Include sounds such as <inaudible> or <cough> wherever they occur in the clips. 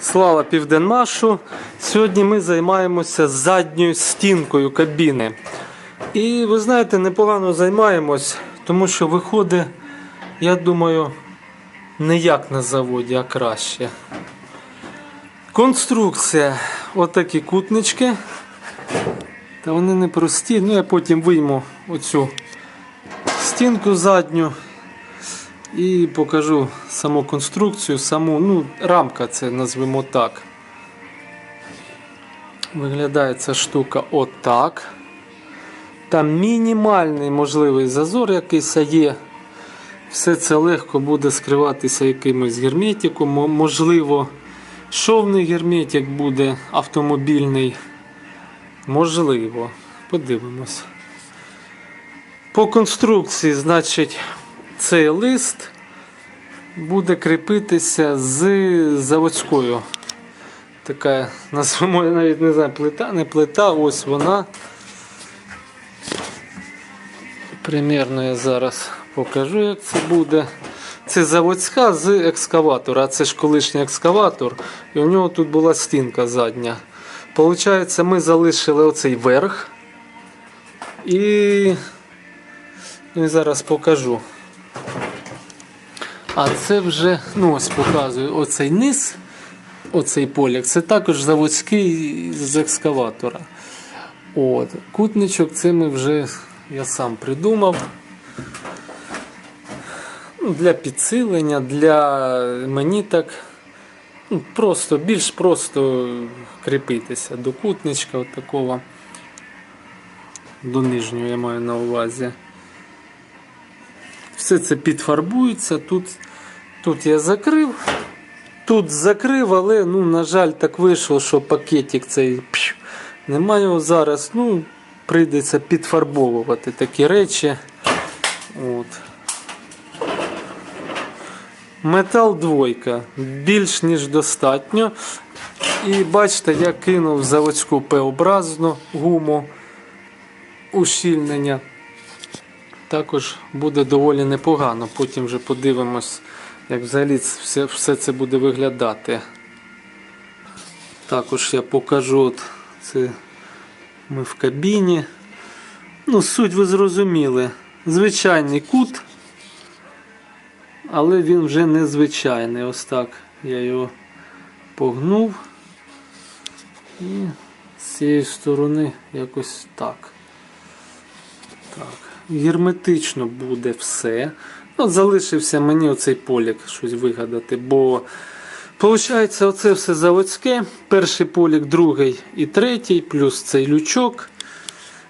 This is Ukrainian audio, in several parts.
Слава Південмашу. Сьогодні ми займаємося задньою стінкою кабіни. І ви знаєте, непогано займаємось, тому що виходить, я думаю, не як на заводі, а краще. Конструкція. Отакі кутнички. Та вони не прості. Ну я потім вийму оцю стінку задню і покажу саму конструкцію, саму, ну, рамка це назвемо так. Виглядає ця штука отак. Там мінімальний можливий зазор якийсь є. Все це легко буде скриватися якимось герметиком. Можливо, шовний герметик буде автомобільний. Можливо. Подивимось. По конструкції, значить, цей лист буде кріпитися з заводською. Така, назвемо, я навіть не знаю, плита, не плита, ось вона. Примірно я зараз покажу, як це буде. Це заводська з екскаватора. Це ж колишній екскаватор, і у нього тут була стінка задня. Получається, ми залишили оцей верх. І, ну, і зараз покажу. А це вже, ну ось показую, оцей низ, оцей поляк, це також заводський з екскаватора. От. Кутничок це ми вже я сам придумав. Ну, Для підсилення, для мені так ну, просто, більш просто кріпитися до кутничка от. До нижнього я маю на увазі. Все це підфарбується. Тут, тут я закрив, тут закрив, але ну, на жаль, так вийшло, що пакетик цей пш, немає його зараз. Ну, прийдеться підфарбовувати такі речі. От. Метал двойка. Більш ніж достатньо. І бачите, я кинув заводську П-образну гуму ущільнення. Також буде доволі непогано. Потім вже подивимось, як взагалі все, все це буде виглядати. Також я покажу, от, це ми в кабіні. Ну, суть ви зрозуміли. Звичайний кут, але він вже незвичайний. Ось так я його погнув. І з цієї сторони якось так. Так. Герметично буде все. От залишився мені оцей полік щось вигадати, бо виходить, оце все заводське. Перший полік, другий і третій, плюс цей лючок.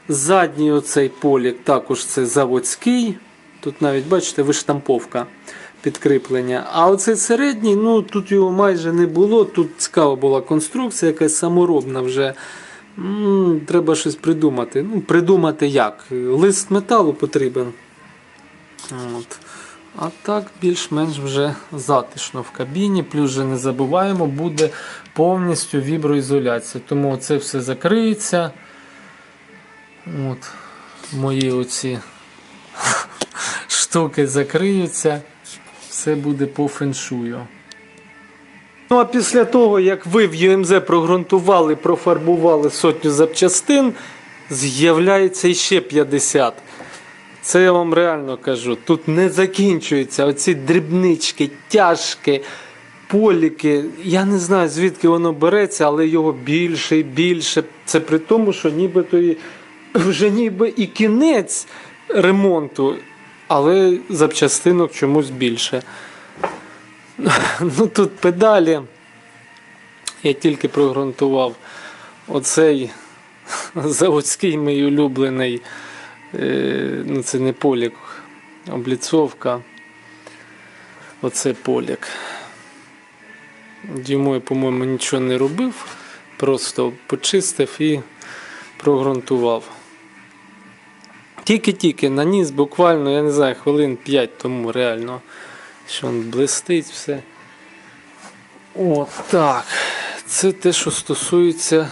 Задній оцей полік також це заводський. Тут навіть, бачите, виштамповка підкріплення. А оцей середній, ну тут його майже не було. Тут цікава була конструкція, якась саморобна вже. Треба щось придумати. Ну, придумати як? Лист металу потрібен. От. А так більш-менш вже затишно в кабіні. Плюс вже не забуваємо, буде повністю віброізоляція. Тому це все закриється. От. Мої оці <laughs> штуки закриються. Все буде по феншую. Ну а після того, як ви в ЮМЗ прогрунтували, профарбували сотню запчастин, з'являється іще 50. Це я вам реально кажу. Тут не закінчується оці дрібнички, тяжки, поліки. Я не знаю, звідки воно береться, але його більше і більше. Це при тому, що нібито і, вже ніби і кінець ремонту, але запчастинок чомусь більше. Ну тут педалі. Я тільки прогрунтував оцей заводський мій улюблений. е, Ну, це не полік, обліцовка. Оце полік. Я, по-моєму, нічого не робив, просто почистив і прогрунтував. Тільки-тільки наніс буквально, я не знаю, хвилин 5 тому реально, що він блистить все. От так. Це те, що стосується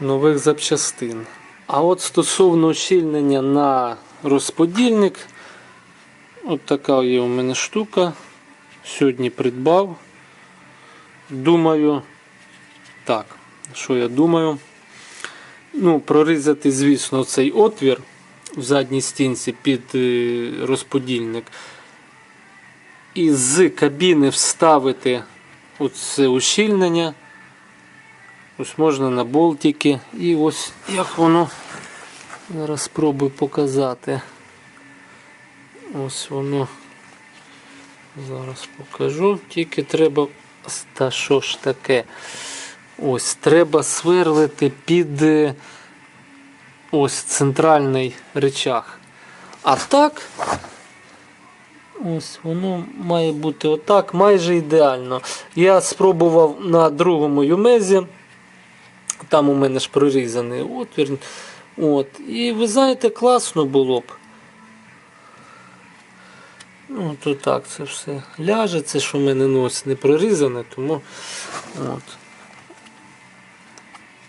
нових запчастин. А от стосовно ущільнення на розподільник, от така є у мене штука. Сьогодні придбав. думаю, так, що я думаю? Ну, прорізати, звісно, цей отвір в задній стінці під е, розподільник. І з кабіни вставити оце ущільнення. Ось можна на болтики. І ось як воно. Зараз спробую показати. Ось воно. Зараз покажу. Тільки треба. Та що ж таке? Ось треба сверлити під е, ось центральний речах. А так, ось воно має бути отак, майже ідеально. Я спробував на другому юмезі. Там у мене ж прорізаний отвір. От. І ви знаєте, класно було б. Ну, так, це все ляже, це що в мене нос не прорізане, тому от.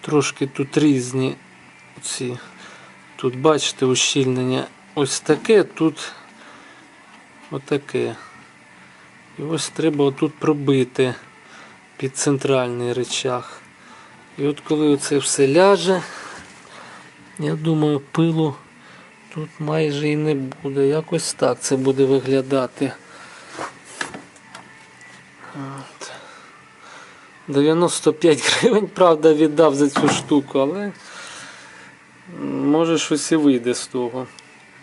Трошки тут різні ці. Тут бачите ущільнення ось таке, тут отаке. І ось треба отут пробити під центральний речах. І от коли це все ляже, я думаю, пилу тут майже і не буде. Якось так це буде виглядати. От. 95 гривень, правда, віддав за цю штуку, але може щось і вийде з того.